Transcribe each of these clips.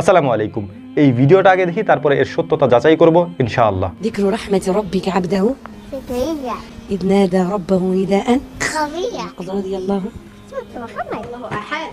আসসালামু আলাইকুম এই ভিডিওটা আগে দেখি তারপরে এর সত্যতা যাচাই করব ইনশাআল্লাহ ذكر رحمة ربك عبده فكرية إذ نادى ربه نداء خفية قد رضي الله سورة محمد الله أحد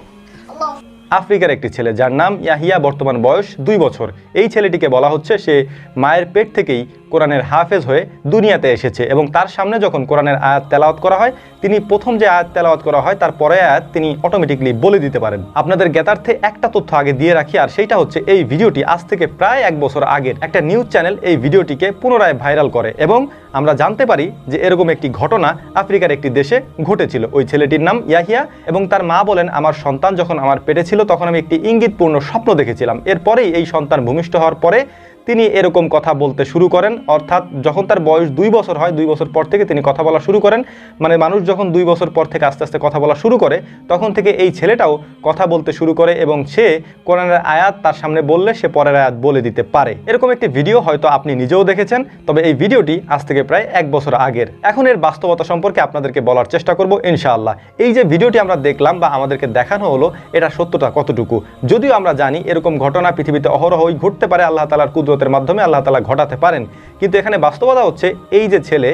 الله আফ্রিকার একটি ছেলে যার নাম ইয়াহিয়া বর্তমান বয়স দুই বছর এই ছেলেটিকে বলা হচ্ছে সে মায়ের পেট থেকেই কোরআনের হাফেজ হয়ে দুনিয়াতে এসেছে এবং তার সামনে যখন কোরআনের আয়াত তেলাওয়াত করা হয়, তিনি প্রথম যে আয়াত তেলাওয়াত করা হয়, তার পরে আয়াত তিনি অটোমেটিকলি বলে দিতে পারেন। আপনাদের জ্ঞাতার্থে একটা তথ্য আগে দিয়ে রাখি, আর সেইটা হচ্ছে এই ভিডিওটি আজ থেকে প্রায় এক বছর আগের একটা নিউজ চ্যানেল এই ভিডিওটিকে পুনরায় ভাইরাল করে এবং আমরা জানতে পারি যে এরকম একটি ঘটনা আফ্রিকার একটি দেশে ঘটেছিল। ওই ছেলেটির নাম ইয়াহিয়া এবং তার মা বলেন, আমার সন্তান যখন আমার পেটে ছিল, তখন আমি একটি ইঙ্গিতপূর্ণ স্বপ্ন দেখেছিলাম। এরপরেই এই সন্তান ভূমিষ্ঠ হওয়ার পরে তিনি এরকম কথা বলতে শুরু করেন। অর্থাৎ যখন তার বয়স দুই বছর হয়, দুই বছর পর থেকে তিনি কথা বলা শুরু করেন। মানে মানুষ যখন দুই বছর পর থেকে আস্তে আস্তে কথা বলা শুরু করে, তখন থেকে এই ছেলেটাও কথা বলতে শুরু করে এবং সে কোরআনের আয়াত তার সামনে বললে সে পরের আয়াত বলে দিতে পারে। এরকম একটি ভিডিও হয়তো আপনি নিজেও দেখেছেন, তবে এই ভিডিওটি আজ থেকে প্রায় এক বছর আগের। এখন এর বাস্তবতা সম্পর্কে আপনাদেরকে বলার চেষ্টা করব ইনশাআল্লাহ। এই যে ভিডিওটি আমরা দেখলাম বা আমাদেরকে দেখানো হলো, এটা সত্যতা কতটুকু? যদিও আমরা জানি এরকম ঘটনা পৃথিবীতে অহরহই ঘটতে পারে, আল্লাহ তালার কুদরতের মাধ্যমে আল্লাহ তালা ঘটাতে পারেন। কিন্তু এখানে বাস্তবতা হচ্ছে এই যে ছেলে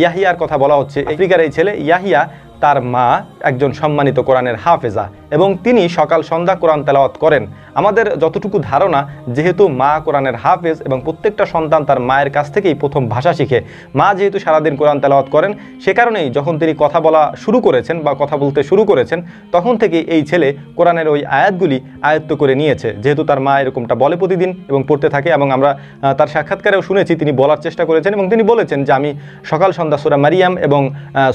ইয়াহিয়ার কথা বলা হচ্ছে, আফ্রিকার এই ছেলে, ইয়াহিয়া তার মা, একজন সম্মানিত কোরআনের হাফেজা। এবং তিনি সকাল সন্ধ্যা কোরআন তেলাওয়াত করেন। আমাদের যতটুকু ধারণা, যেহেতু মা কোরআনের হাফেজ এবং প্রত্যেকটা সন্তান তার মায়ের কাছ থেকেই প্রথম ভাষা শিখে। মা যেহেতু সারাদিন কোরআন তেলাওয়াত করেন, সে কারণেই যখন তিনি কথা বলা শুরু করেছেন বা কথা বলতে শুরু করেছেন, তখন থেকে এই ছেলে কোরআনের ওই আয়াতগুলি আয়ত্ত করে নিয়েছে। যেহেতু তার মা এরকমটা বলে প্রতিদিন এবং পড়তে থাকে এবং আমরা তার সাক্ষাৎকারেও শুনেছি তিনি বলার চেষ্টা করেছেন এবং তিনি বলেছেন যে, আমি সকাল সন্ধ্যা সুরা মারিয়াম এবং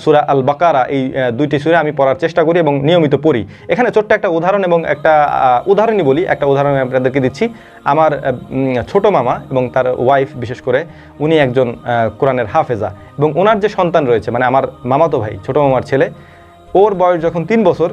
সুরা আল বাকারা এই দুইটি সুরা আমি পড়ার চেষ্টা করি এবং নিয়মিত পড়ি। এখানে ছোট্ট একটা উদাহরণ এবং একটা উদাহরণই বলি, একটা উদাহরণ আপনাদেরকে দিচ্ছি। আমার ছোট মামা এবং তার ওয়াইফ বিশেষ করে উনি একজন কোরআনের হাফেজা এবং ওনার যে সন্তান রয়েছে মানে আমার মামাতো ভাই, ছোট মামার ছেলে, ওর বয়স যখন তিন বছর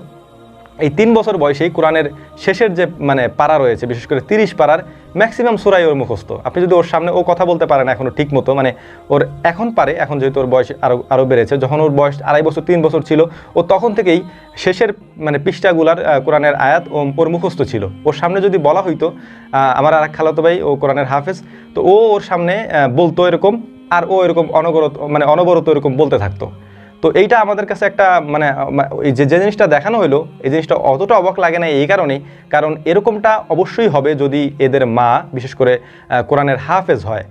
এই তিন বছর বয়সেই কোরআনের শেষের যে মানে পাড়া রয়েছে, বিশেষ করে তিরিশ পাড়ার ম্যাক্সিমাম সুরাই ওর মুখস্থ। আপনি যদি ওর সামনে ও কথা বলতে পারে না এখনও ঠিক মতো মানে ওর এখন পারে, এখন যেহেতু ওর বয়স আরও আরও বেড়েছে, যখন ওর বয়স আড়াই বছর, তিন বছর ছিল, ও তখন থেকেই শেষের মানে পৃষ্ঠাগুলার কোরআনের আয়াত ও ওর মুখস্থ ছিল। ওর সামনে যদি বলা হইতো আমার আর এক খালাতো ভাই, ও কোরআনের হাফেজ, তো ও ওর সামনে বলতো এরকম, আর ও এরকম অনবরত মানে অনবরত এরকম বলতে থাকতো। তো এইটা আমাদের কাছে একটা মানে যে যে জিনিসটা দেখানো হলো এই জিনিসটা অতটা অবাক লাগে না এই কারণেই। কারণ এরকমটা অবশ্যই হবে যদি এদের মা, বিশেষ করে কোরআনের হাফেজ হয়।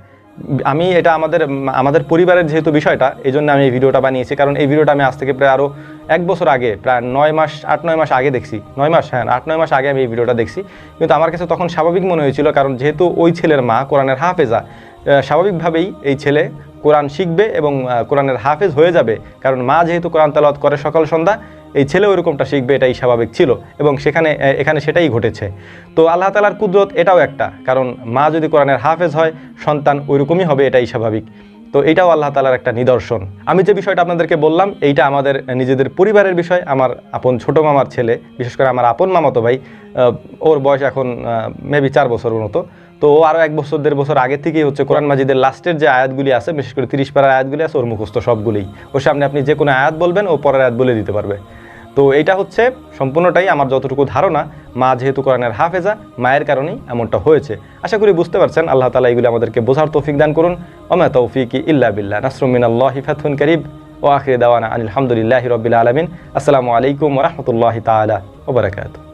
আমি এটা আমাদের আমাদের পরিবারের যেহেতু বিষয়টা এই জন্য আমি এই ভিডিওটা বানিয়েছি। কারণ এই ভিডিওটা আমি আজ থেকে প্রায় আরও এক বছর আগে, প্রায় নয় মাস, আট, নয় মাস আগে দেখছি। নয় মাস হ্যাঁ আট, নয় মাস আগে আমি এই ভিডিওটা দেখছি। কিন্তু আমার কাছে তখন স্বাভাবিক মনে হয়েছিল, কারণ যেহেতু ওই ছেলের মা কোরআনের হাফেজা স্বাভাবিকভাবেই এই ছেলে কোরআন শিখবে এবং কোরআনের হাফেজ হয়ে যাবে। কারণ মা যেহেতু কোরআন তালাত করে সকাল সন্ধ্যা, এই ছেলেও ওইরকমটা শিখবে, এটাই স্বাভাবিক ছিল। এবং সেখানে এখানে সেটাই ঘটেছে। তো আল্লাহ তালার কুদরত এটাও একটা। কারণ মা যদি কোরআনের হাফেজ হয়, সন্তান ওইরকমই হবে, এটাই স্বাভাবিক। তো এটাও আল্লাহ তালার একটা নিদর্শন। আমি যে বিষয়টা আপনাদেরকে বললাম, এইটা আমাদের নিজেদের পরিবারের বিষয়। আমার আপন ছোট মামার ছেলে, বিশেষ করে আমার আপন মামাতো ভাই ওর বয়স এখন মেবি চার বছর মতো। তো ও আরও এক বছর, দেড় বছর আগে থেকেই হচ্ছে কোরআন মাজিদের লাস্টের যে আয়াতগুলি আছে, বিশেষ করে তিরিশ পাড়ার আয়াতগুলি আছে, ওর মুখস্থ সবগুলি ওর সামনে আপনি যে কোনো আয়াত বলবেন, ও পরের আয়াত বলে দিতে পারবে। তো এটা হচ্ছে সম্পূর্ণটাই আমার যতটুকু ধারণা। মা যেহেতু কোরআনের হাফেজা, মায়ের কারণেই এমনটা হয়েছে। আশা করি বুঝতে পারছেন, আল্লাহ তালা এগুলি আমাদেরকে বোঝার তৌফিক দান করুন। অমা তৌফিক ইল্লা বিল্লা নাসরুমিন আল্লাহ হিফাতুন করিব। ও আখরে দাওয়ানা আলহামদুলিল্লাহ রবিল আলমিন। আসসালামু আলাইকুম রহমতুল্লাহ তালা ওবরাকাতু